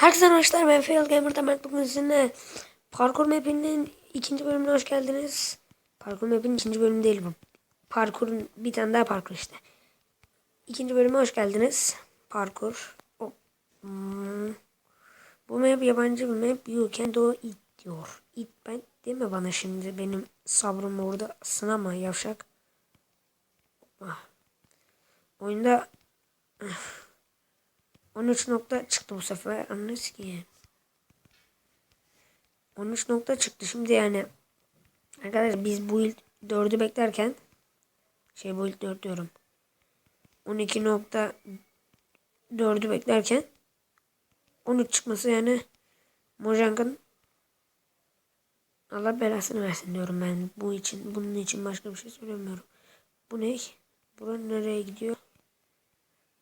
Herkese arkadaşlar ben Fail Gamer'da Mert bugün sizinle Parkur Map'inin ikinci bölümüne hoş geldiniz. Parkur Map'in ikinci bölümü değil bu. Parkurun bir tane daha parkur işte. İkinci bölüme hoş geldiniz. Parkur. Hmm. Bu map yabancı bir map. You can do it diyor. It ben deme bana şimdi benim sabrımı orada sınama yavşak. Ah. Oyunda 13 nokta çıktı bu sefer. Anladınız ki. 13 nokta çıktı. Şimdi yani arkadaşlar biz bu il 4'ü beklerken şey bu il 4 diyorum. 12 nokta 4'ü beklerken 13 çıkması yani Mojang'ın Allah belasını versin diyorum ben bu için. Bunun için başka bir şey söylemiyorum. Bu ne? Bura nereye gidiyor?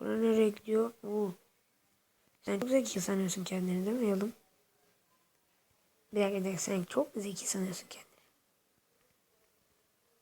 Bura nereye gidiyor? Oo. Sen çok zeki sanıyorsun kendini değil mi yalım? Bir dakika, sen çok zeki sanıyorsun kendini.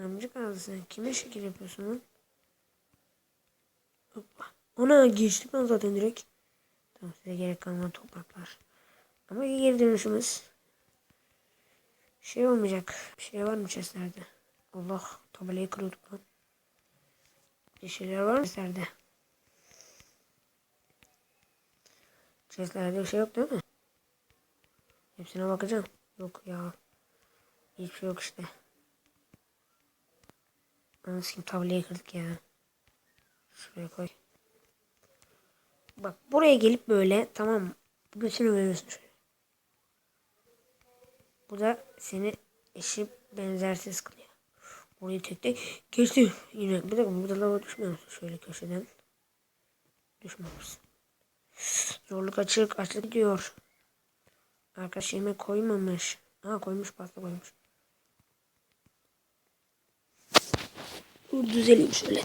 Amcık ağzı sen kime şekil yapıyorsun lan? Hoppa. Ona geçtik lan zaten direkt. Tamam size gerek kalmayan topraklar. Ama geri dönüşümüz şey olmayacak. Bir şey var mı chestlerde? Allah tabelayı kırıyorduk lan. Bir şeyler var mı chestlerde? Chestlerde bir şey yok değil mi? Hepsine bakacağım. Yok ya. Hiçbir şey yok işte. Anasını tabelayı kırdık ya. Şuraya koy. Bak buraya gelip böyle tamam? Götünü veriyorsun şöyle. Bu da seni eşi benzersiz kılıyor. Orayı tek tek geçti. Yine bir dakika burada lava düşmüyor musun? Şöyle köşeden. Düşmemişsin. Zorluk açık. Açlık gidiyor. Arkadaş yemek koymamış. Ha koymuş pasta koymuş. Dur düzeleyim şöyle.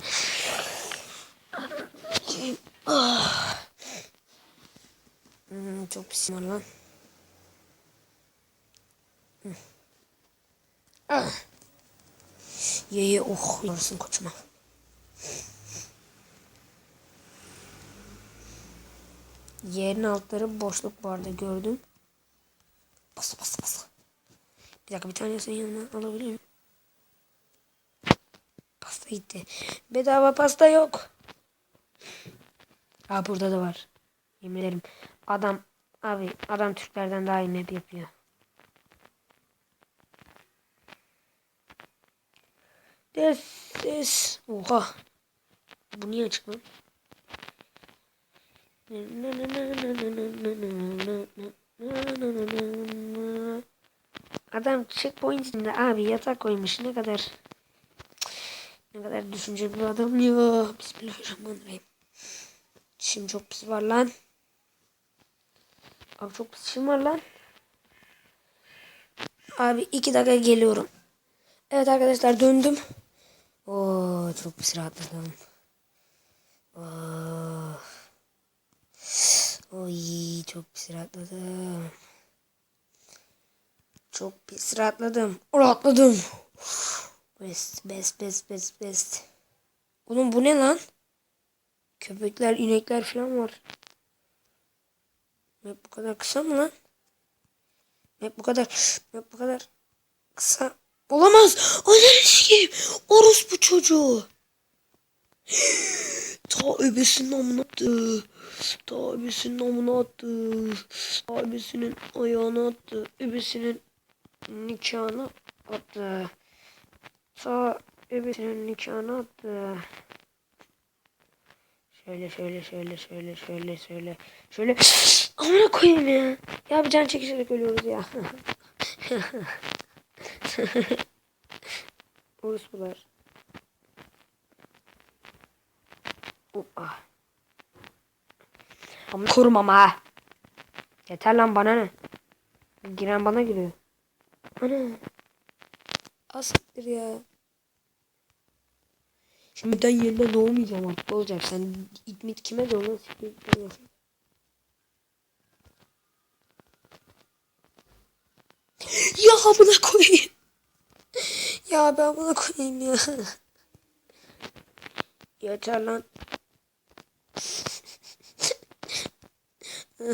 Hmm, çok pis var lan. Hı. Ah. Ye ye oh yarsın koçuma. Yerin altları boşluk vardı gördüm. Bas bas bas. Bir dakika bir tanesini yanına alabilir miyim? Pasta gitti. Bedava pasta yok. Aa burada da var. Yemin ederim. Adam abi adam Türklerden daha iyi map yapıyor. This is Oha. Bu niye açık lan? Adam checkpoint içinde abi yatak koymuş ne kadar ne kadar düşünceli bir adam ya. Bismillahirrahmanirrahim. Çişim çok pis var lan. Abi çok pis çişim var lan. Abi iki dakika geliyorum. Evet arkadaşlar döndüm. Oo çok pis rahatladım. Oh. Oy çok pis rahatladım. Çok pis rahatladım. Rahatladım. Best best best best best. Oğlum bu ne lan? Köpekler, inekler falan var. Map bu kadar kısa mı lan? Map bu kadar, map bu kadar kısa. Olamaz. Ananı sikeyim. Orus bu çocuğu. Ta öbesinin amına attı. Ta öbesinin amına attı. Ta öbesinin ayağına attı. Öbesinin nikahına attı. Ta öbesinin nikahına attı. Şöyle şöyle şöyle şöyle şöyle şöyle şöyle amına koyayım ya. Ya bir can çekişerek ölüyoruz ya. Orospular. Ama ha. Yeter lan bana ne? Giren bana giriyor. Ana. Asiktir ya. Şimdi ben yerine doğmayacağım artık olacak. Sen itmit kime doğru Ya buna koyayım. Ya ben buna koyayım ya. Yeter lan.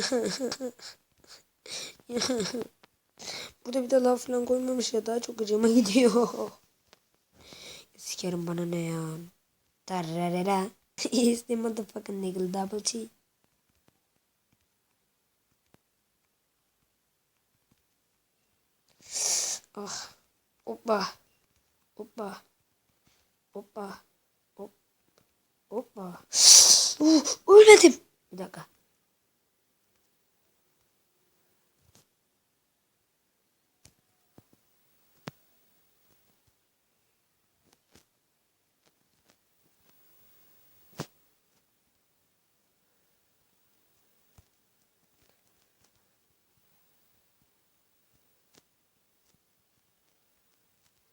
Burada bir de laf falan koymamış ya daha çok gıcıma gidiyor. Sikerim bana ne ya. Tararara. Is the motherfucking nigga double T. Ah. Hoppa. Hoppa. Hoppa. Hop. Hoppa. Uh, ölmedim. Bir dakika.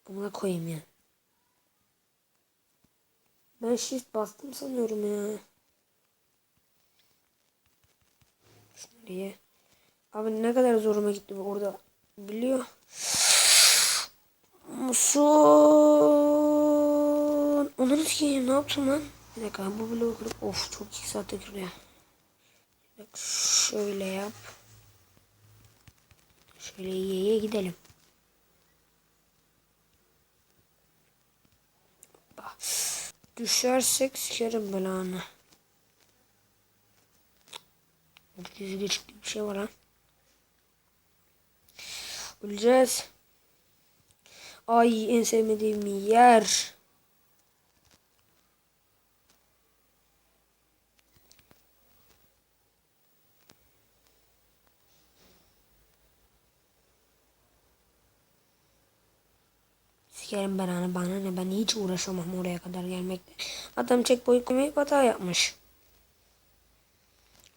Buna koyayım ya. Ben shift bastım sanıyorum ya. Şuraya. Abi ne kadar zoruma gitti bu orada. Biliyor. Musun. Onu nasıl sikeyim ne yaptım lan? Bir dakika bu bloğu kırıp of çok iki saatte kırıyor. Bak şöyle yap. Şöyle iyiye gidelim. Düşersek sikerim belanı. Gizli geçikli bir şey var ha. Öleceğiz. Ay en sevmediğim yer. Sikerim belanı bana ne ben hiç uğraşamam oraya kadar gelmekte. Adam checkpoint koymayıp hata yapmış.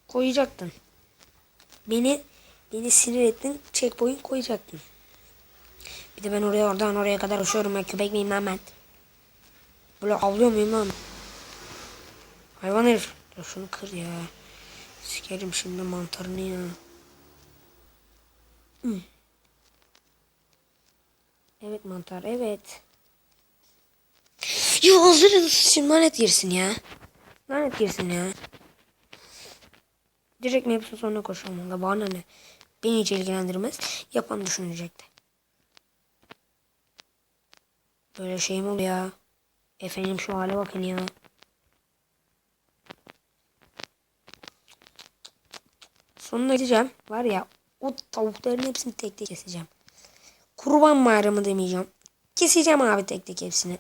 Koyacaktın. Beni beni sinir ettin checkpoint koyacaktın. Bir de ben oraya oradan oraya kadar uçuyorum ben köpek miyim lan ben? Böyle avlıyor muyum lan? Hayvan herif. Ya şunu kır ya. Sikerim şimdi mantarını ya. Hı. Evet mantar evet. Ya ağzını sıçayım lanet girsin ya. Lanet girsin ya. Direkt maps'in sonuna koşalım. Da bana ne? Beni hiç ilgilendirmez. Yapan düşünecekti. Böyle şey mi oluyor ya? Efendim şu hale bakın ya. Sonuna gideceğim. Var ya o tavukların hepsini tek tek keseceğim. Kurban bayramı demeyeceğim. Keseceğim abi tek tek hepsini.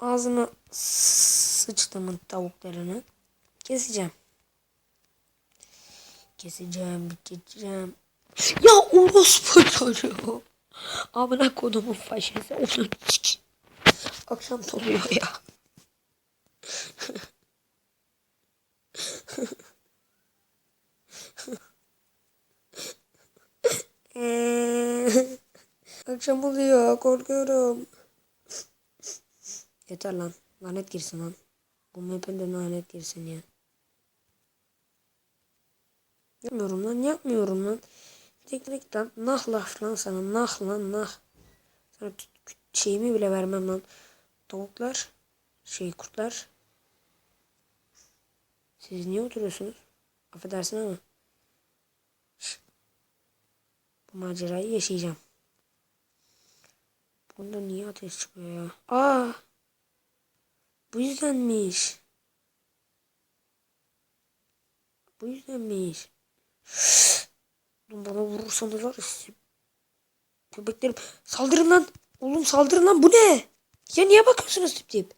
Ağzını sıçtımın tavuklarını. Keseceğim. Keseceğim, bitireceğim. Ya orospu çocuğu. Amına kodumun faşesi. Onu Akşam doluyor ya. Akşam oluyor korkuyorum. Yeter lan. Lanet girsin lan. Bu map'e de lanet girsin ya. Yapmıyorum lan yapmıyorum lan. Teknik lan nah laf lan sana nah lan nah. Sana şeyimi bile vermem lan. Tavuklar şey kurtlar. Siz niye oturuyorsunuz? Affedersin ama. Bu macerayı yaşayacağım. Bunda niye ateş çıkıyor ya? Aa! Bu yüzdenmiş. Bu yüzdenmiş. Oğlum bana vurursanız var ya. Köpeklerim. Saldırın lan. Oğlum saldırın lan. Bu ne? Ya niye bakıyorsunuz tip tip?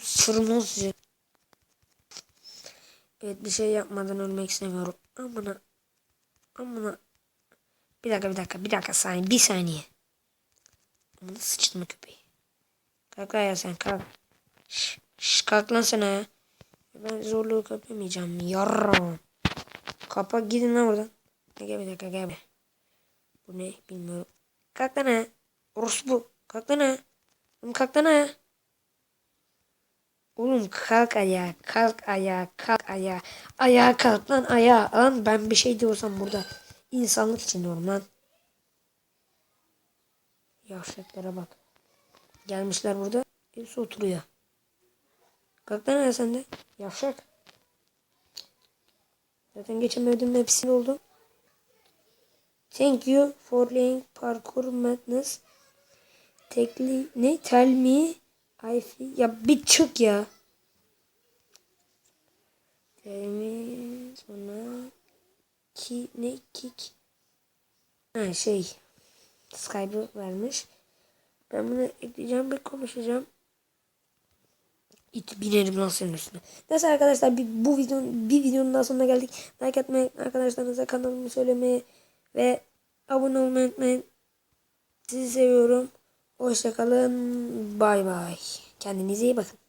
Sırım lan size. Evet bir şey yapmadan ölmek istemiyorum. Amına. Amına. Bir dakika bir dakika bir dakika saniye bir saniye. Sıçtım köpeği. Kalk ya sen kalk. Şş, şş kalk lan sana ya. Ben zorluk yapamayacağım. Yarram. Kapa gidin lan oradan. Gel bir dakika gel bir. Bu ne bilmiyorum. Kalk lan ha. Orospu. Kalk lan ha. Oğlum kalk lan ha. Oğlum kalk ayağa. Kalk ayağa. Kalk ayağa. Ayağa kalk lan ayağa. Lan ben bir şey diyorsam burada. insanlık için diyorum lan. Yavşaklara bak. Gelmişler burada. Hepsi oturuyor. Kalk lan ayağa sen de. Yavşak. Zaten geçen ödüm hepsini oldu. Thank you for playing parkour madness. Tekli ne? Tell me I feel. Ya bir çık ya. Tell me sonra ki ne kick. Ha şey. Skype'ı vermiş. Ben bunu ekleyeceğim bir konuşacağım. İt binerim lan senin üstüne. Neyse arkadaşlar bir, bu videonun bir videonun daha sonuna geldik. Like atmayı, arkadaşlarınıza kanalımı söylemeyi ve abone olmayı unutmayın. Sizi seviyorum. Hoşçakalın. Bay bay. Kendinize iyi bakın.